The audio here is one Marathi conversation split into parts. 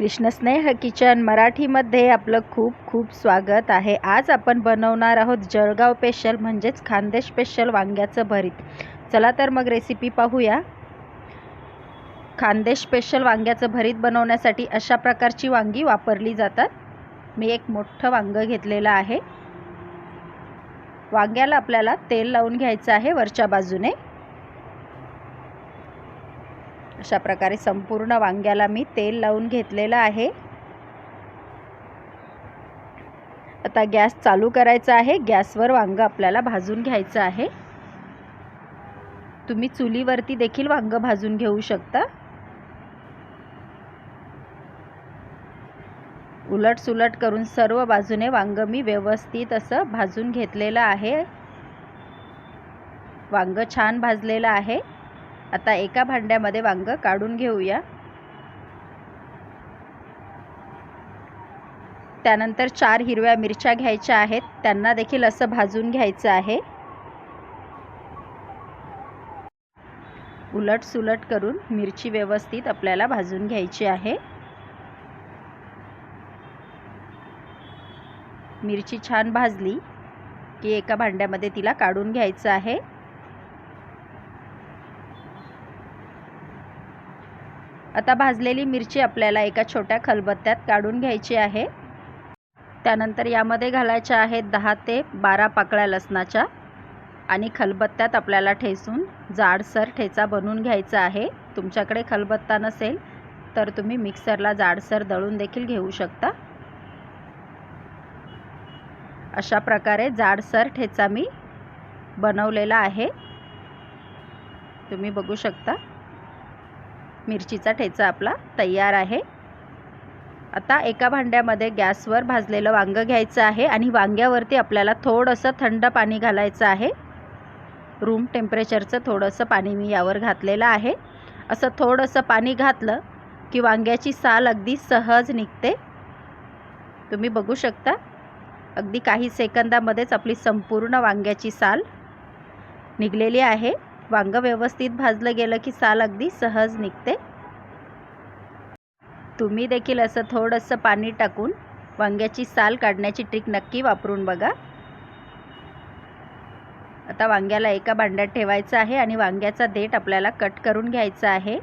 कृष्णस्नेह किचन मराठीमध्ये आपलं खूप खूप स्वागत आहे. आज आपण बनवणार आहोत जळगाव स्पेशल म्हणजेच खानदेश स्पेशल वांग्याचं भरीत. चला तर मग रेसिपी पाहूया. खानदेश स्पेशल वांग्याचं भरीत बनवण्यासाठी अशा प्रकारची वांगी वापरली जातात. मी एक मोठं वांगं घेतलेलं आहे. वांग्याला आपल्याला तेल लावून घ्यायचं आहे वरच्या बाजूने. अशा प्रकारे संपूर्ण वांग्याला मी तेल लावून घेतलेलं आहे. आता गॅस चालू करायचा आहे. गॅसवर वांगं आपल्याला भाजून घ्यायचं आहे. तुम्ही चुलीवरती देखील वांगं भाजून घेऊ शकता. उलट सुलट करून सर्व बाजूने वांगं मी व्यवस्थित असं भाजून घेतलेलं आहे. वांगं छान भाजलेलं आहे. आता एका भांड्यामध्ये वांगं काढून घेऊया. त्यानंतर चार हिरव्या मिरच्या घ्यायच्या आहेत. त्यांना देखील असं भाजून घ्यायचं आहे. उलट सुलट करून मिरची व्यवस्थित आपल्याला भाजून घ्यायची आहे. मिरची छान भाजली की एका भांड्यामध्ये तिला काढून घ्यायचं आहे. आता भाजलेली मिरची आपल्याला एका छोट्या खलबत्त्यात काढून घ्यायची आहे. त्यानंतर यामध्ये घालायच्या आहेत दहा ते बारा पाकळ्या लसणाच्या आणि खलबत्त्यात आपल्याला ठेसून जाडसर ठेचा बनवून घ्यायचा आहे. तुमच्याकडे खलबत्ता नसेल तर तुम्ही मिक्सरला जाडसर दळून देखील घेऊ शकता. अशा प्रकारे जाडसर ठेचा मी बनवलेला आहे. तुम्ही बघू शकता. मिरचीचा ठेचा आपला तयार आहे. आता एका भांड्यामध्ये गॅसवर भाजलेलं वांगं घ्यायचं आहे आणि वांग्यावरती आपल्याला थोडंसं थंड पाणी घालायचं आहे. रूम टेम्परेचरचं थोडंसं पाणी मी यावर घातलेलं आहे. असं थोडंसं पाणी घातलं की वांग्याची साल अगदी सहज निघते. तुम्ही बघू शकता अगदी काही सेकंदामध्येच आपली संपूर्ण वांग्याची साल निघलेली आहे. वांगं व्यवस्थित भाजलं गेलं की साल अगदी सहज निघते. तुम्ही देखील असं थोडंसं पाणी टाकून वांग्याची साल काढण्याची ट्रिक नक्की वापरून बघा. आता वांग्याला एका भांड्यात ठेवायचं आहे आणि वांग्याचा देठ आपल्याला कट करून घ्यायचा आहे.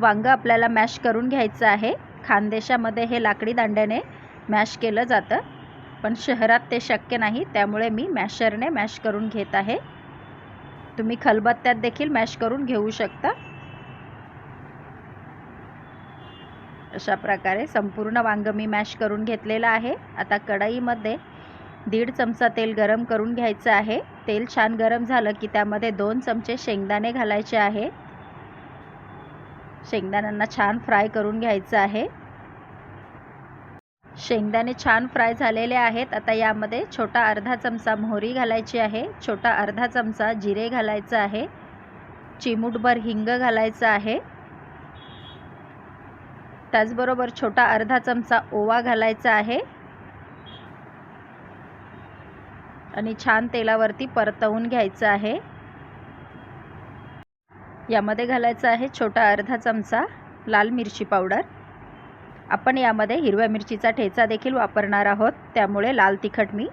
वांगं आपल्याला मॅश करून घ्यायचं आहे. खानदेशामध्ये हे लाकडी दांड्याने मॅश केलं जातं. पण शहरात ते शक्य नाही त्यामुळे मी मॅशरने मॅश करून घेत आहे. तुम्ही खलबत्त्यात देखील मॅश करून घेऊ शकता. अशा प्रकारे संपूर्ण वांग मी मॅश करून घेतलेलं आहे. आता कढईमध्ये दीड चमचा तेल गरम करून घ्यायचं आहे. तेल छान गरम झालं की त्यामध्ये दोन चमचे शेंगदाणे घालायचे आहे. शेंगदाण्यांना छान फ्राय करून घ्यायचं आहे. शेंगदाणे छान फ्राय झालेले आहेत. आता यामध्ये छोटा अर्धा चमचा मोहरी घालायची आहे. छोटा अर्धा चमचा जिरे घालायचं आहे. चिमूटभर हिंग घालायचं आहे. त्याचबरोबर छोटा अर्धा चमचा ओवा घालायचा आहे. आणि छान तेलावरती परतवून घ्यायचं आहे. यामध्ये घालायचं आहे छोटा अर्धा चमचा लाल मिरची पावडर. आपण यामध्ये हिरव्या मिरचीचा ठेचा देखील वापरणार आहोत. त्यामुळे लाल तिखट मी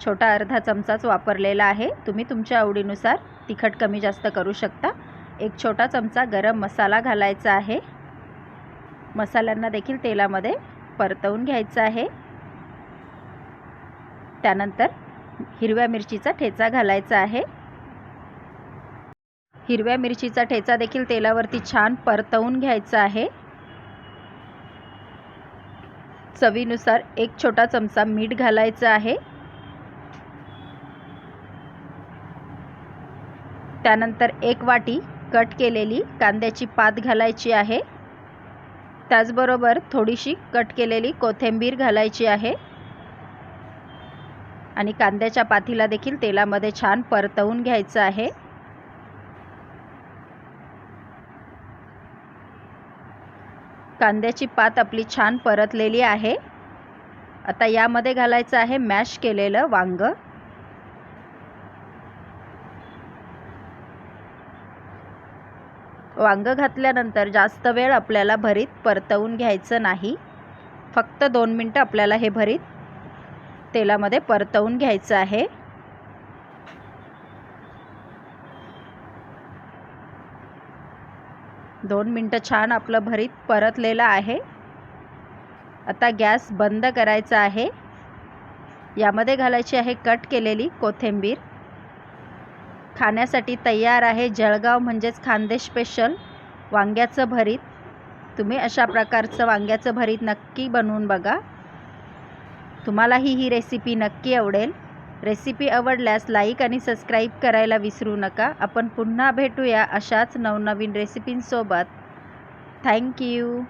छोटा अर्धा चमचाच वापरलेला आहे. तुम्ही तुमच्या आवडीनुसार तिखट कमी जास्त करू शकता. एक छोटा चमचा गरम मसाला घालायचा आहे. मसाल्यांना देखील तेलामध्ये परतवून घ्यायचं आहे. त्यानंतर हिरव्या मिरचीचा ठेचा घालायचा आहे. हिरव्या मिरचीचा ठेचा देखील तेलावरती छान परतवून घ्यायचा आहे. चवीनुसार एक छोटा चमचा मीठ घालायचं आहे. त्यानंतर एक वाटी कट केलेली कांद्याची पात घालायची आहे. त्याचबरोबर थोडीशी कट केलेली कोथिंबीर घालायची आहे. आणि कांद्याच्या पातीला देखील तेलामध्ये छान परतवून घ्यायचं आहे. कांद्याची पात आपली छान परतलेली आहे. आता यामध्ये घालायचं आहे मॅश केलेलं वांगं. वांगं घातल्यानंतर जास्त वेळ आपल्याला भरीत परतवून घ्यायचं नाही. फक्त दोन मिनटं आपल्याला हे भरीत तेलामध्ये परतवून घ्यायचं आहे. दोन मिनटं छान आपलं भरीत परतलेलं आहे. आता गॅस बंद करायचा आहे. यामध्ये घालायची आहे कट केलेली कोथिंबीर. खाण्यासाठी तयार आहे जळगाव म्हणजेच खानदेश स्पेशल वांग्याचं भरीत. तुम्ही अशा प्रकारचं वांग्याचं भरीत नक्की बनवून बघा. तुम्हालाही ही रेसिपी नक्की आवडेल. रेसिपी आवडल्यास लाईक आणि सबस्क्राईब करायला विसरू नका. आपण पुन्हा भेटूया अशाच नवनवीन रेसिपींसोबत. थँक्यू